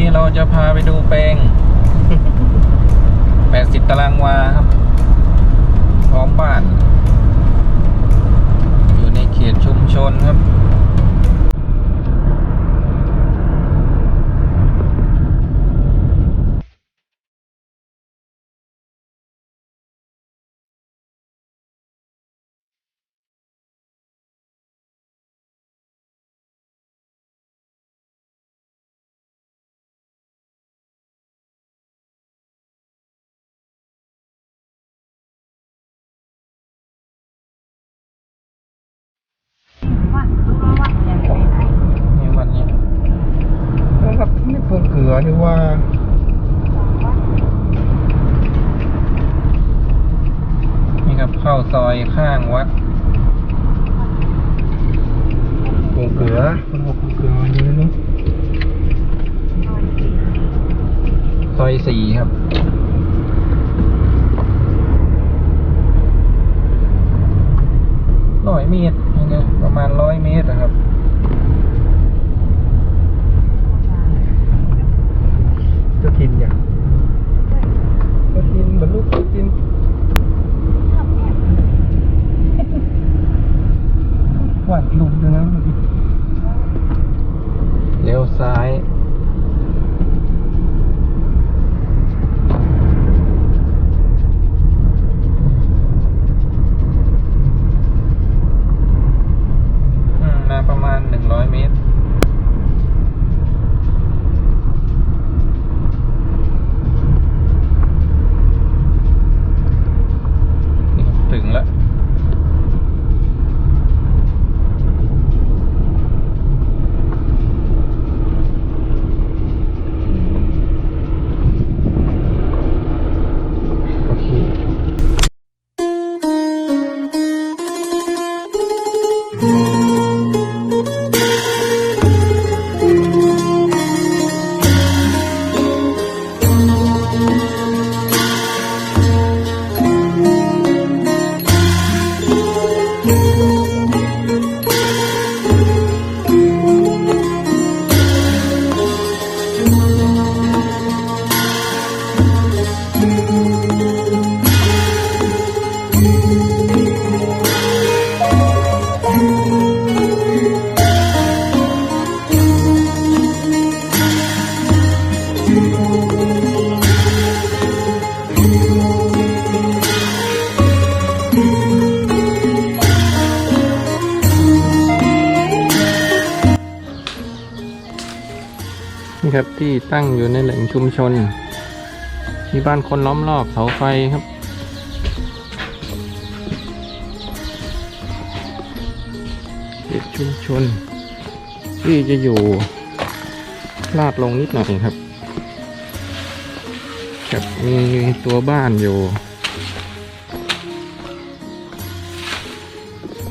นี้เราจะพาไปดูแปลง 80 ตารางวาครับ พร้อมบ้าน อยู่ในเขตชุมชนครับ นี่ว่านี่ครับเข้าซอยข้างวัดเพิ่งเกลือเพิ่งบอกเพิ่งเกลืออยู่นี่เนาะซอยสี่ครับร้อยเมตรนะประมาณร้อยเมตรนะครับ ครับที่ตั้งอยู่ในแหล่งชุมชน มีบ้านคนล้อมรอบเสาไฟครับ เขตชุมชน ที่จะอยู่ลาดลงนิดหน่อยครับครับมีตัวบ้านอยู่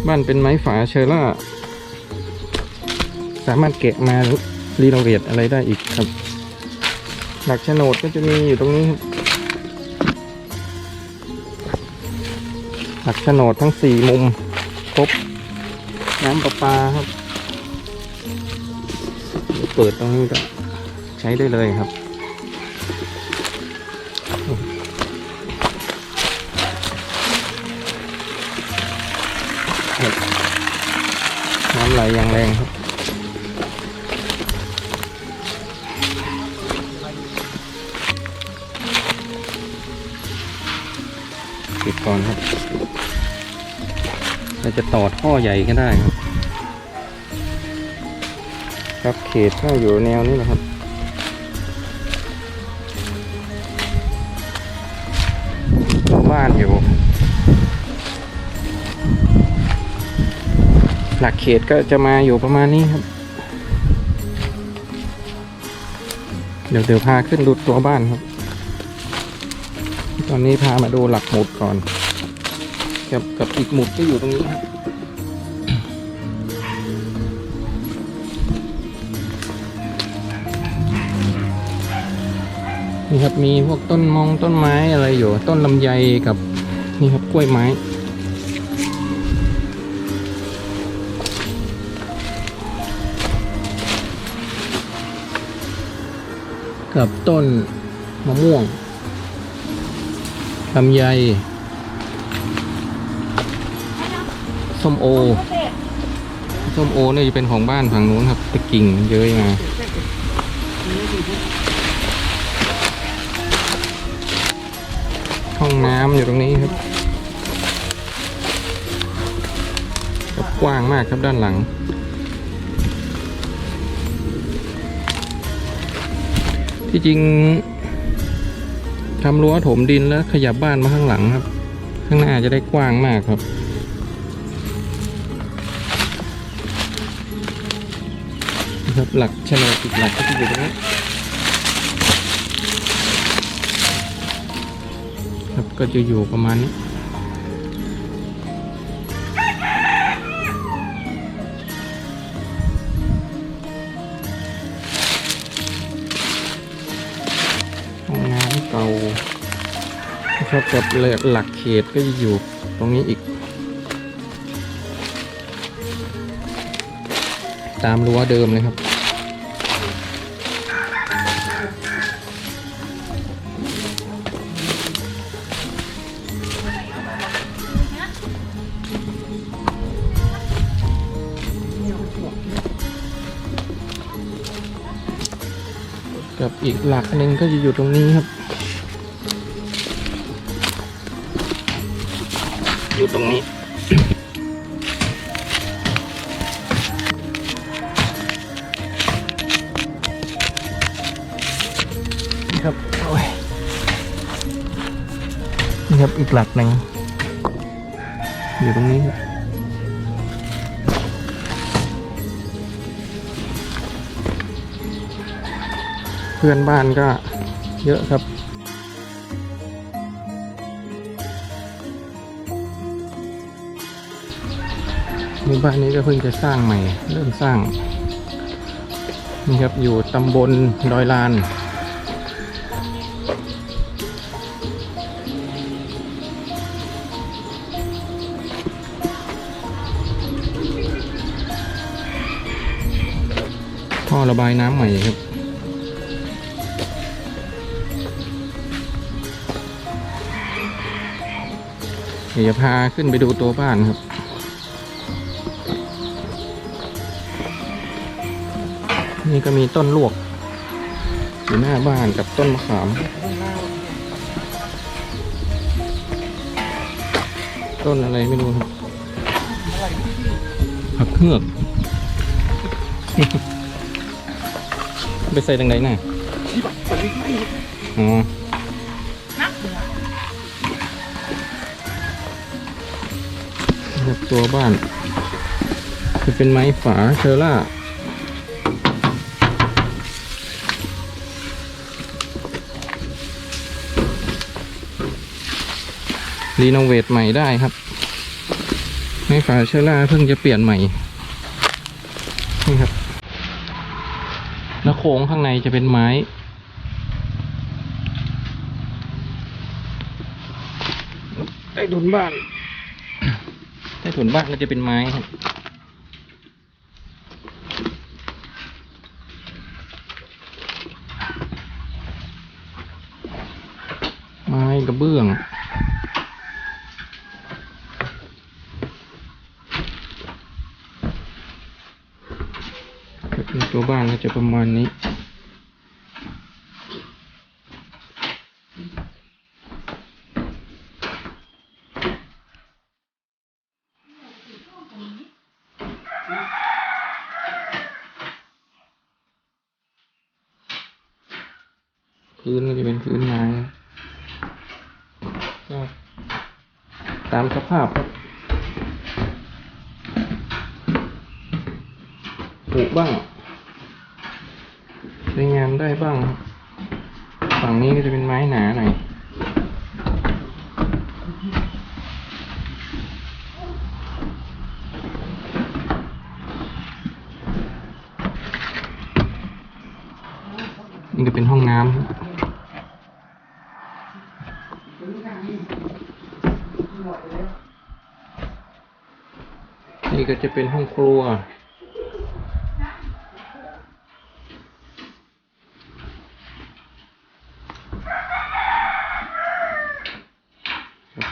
บ้านเป็นไม้ฝาเชอร่า สามารถแกะมา รีโนเวทอะไรได้อีกครับ หลักโฉนดก็จะมีอยู่ตรงนี้ครับหลักโฉนดทั้งสี่มุมครบน้ำประปาครับ เปิดตรงนี้ก็ใช้ได้เลยครับน้ำไหลอย่างแรงครับ ก่อนครับเราจะต่อท่อใหญ่ก็ได้ครับ ครับเขตก็อยู่แนวนี้แหละครับบ้านอยู่ หลักเขตก็จะมาอยู่ประมาณนี้ครับ เดี๋ยวเดี๋ยวพาขึ้นดูตัวบ้านครับ ตอนนี้พามาดูหลักหมุดก่อน กับกับอีกหมุดที่อยู่ตรงนี้ครับนี่ครับมีพวกต้นมองต้นไม้อะไรอยู่ต้นลำไยกับนี่ครับกล้วยไม้กับต้นมะม่วงลำไย ส้มโอ ส้มโอเนี่ยจะเป็นของบ้านฝั่งนู้นครับตะกิ่งเย้ยมาห้องน้ำอยู่ตรงนี้ครับ กว้างมากครับด้านหลัง ที่จริงทำรั้วถมดินแล้วขยับบ้านมาข้างหลังครับ ข้างหน้าจะได้กว้างมากครับ นะครับ หลักชนวนอีกหลักก็จะอยู่ตรงนี้ครับก็จะอยู่ประมาณนี้ห้องน้ำเก่าครับกับหลักเขตก็จะอยู่ตรงนี้อีกตามรั้วเดิมเลยครับ กับอีกหลักหนึ่งก็จะอยู่ตรงนี้ครับ อยู่ตรงนี้นี่ครับโอ้ยนี่ครับอีกหลักหนึ่งอยู่ตรงนี้ครับ เพื่อนบ้านก็เยอะครับหมู่บ้านนี้ก็เพิ่งจะสร้างใหม่ เริ่มสร้างนี่ครับอยู่ตำบลดอยลานท่อระบายน้ำใหม่ครับ ดี๋ยวจะพาขึ้นไปดูตัวบ้านครับ นี่ก็มีต้นลวก อยู่หน้าบ้านกับต้นมะขาม ต้นอะไรไม่รู้ครับผักเฮือกไปใส่ตรงไหนน่ะอ๋อ ครับตัวบ้าน จะเป็นไม้ฝาเชอร่ารีโนเวทใหม่ได้ครับ ไม้ฝาเชอร่าเพิ่งจะเปลี่ยนใหม่ นี่ครับแล้วโครงข้างในจะเป็นไม้ใต้ถุนบ้าน ใต้ถุนบ้านก็จะเป็นไม้ครับไม้กระเบื้องครับตัวบ้านก็จะประมาณนี้ พื้นก็จะเป็นพื้นไม้ก็ตามสภาพครับปลูกบ้างใช้งานได้บ้าง ฝั่งนี้ก็จะเป็นไม้หนาหน่อยนี่ก็เป็นห้องน้ำ ก็จะเป็นห้องครัว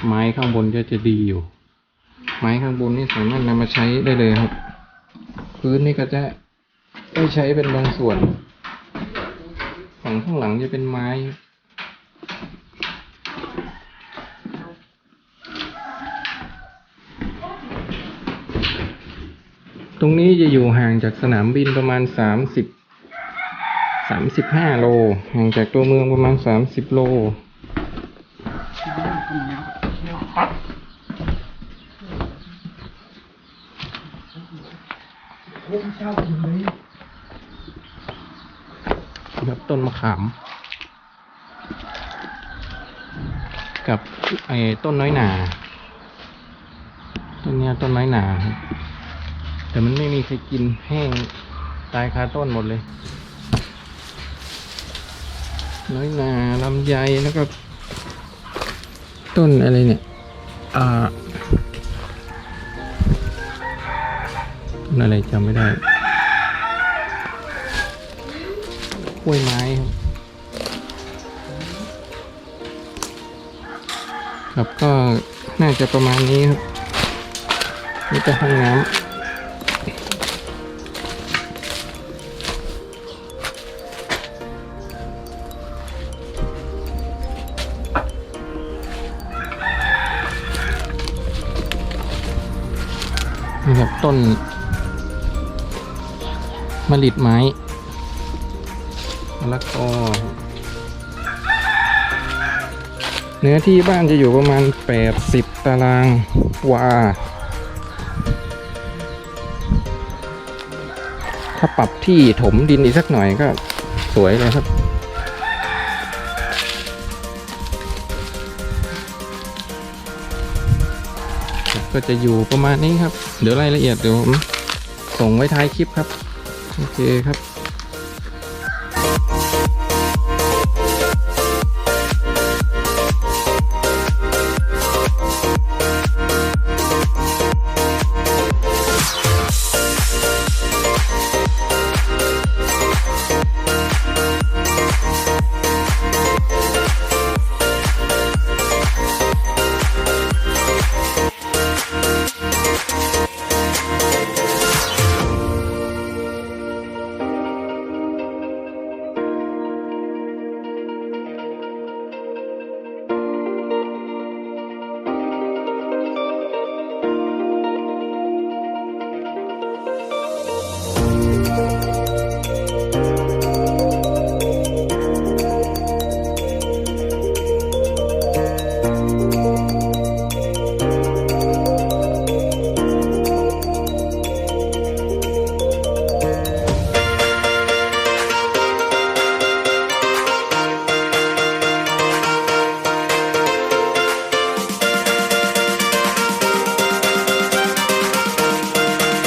ไม้ข้างบนก็จะดีอยู่ ไม้ข้างบนนี่สามารถนำมาใช้ได้เลยครับ พื้นนี่ก็จะได้ใช้เป็นบางส่วน ฝั่งข้างหลังจะเป็นไม้ รับตรงนี้จะอยู่ห่างจากสนามบินประมาณสามสิบสามสิบห้าโล ห่างจากตัวเมืองประมาณสามสิบโลครับต้นมะขาม กับไอ้ต้นน้อยหนา ต้นเนี้ยต้นน้อยหนาครับ แต่มันไม่มีใครกินแห้งตายคาต้นหมดเลย น้อยนาลำไยแล้วก็ ต้นอะไรเนี่ย อ่าต้นอะไรจำไม่ได้กล้วยไม้ครับครับก็น่าจะประมาณนี้ครับ นี่เป็นห้องน้ำ ต้นมะลิดไม้มะละกอเนื้อที่บ้านจะอยู่ประมาณ 80 ตารางวา ถ้าปรับที่ถมดินอีกสักหน่อยก็สวยเลยครับ ก็จะอยู่ประมาณนี้ครับ เดี๋ยวรายละเอียดเดี๋ยวส่งไว้ท้ายคลิปครับ โอเคครับ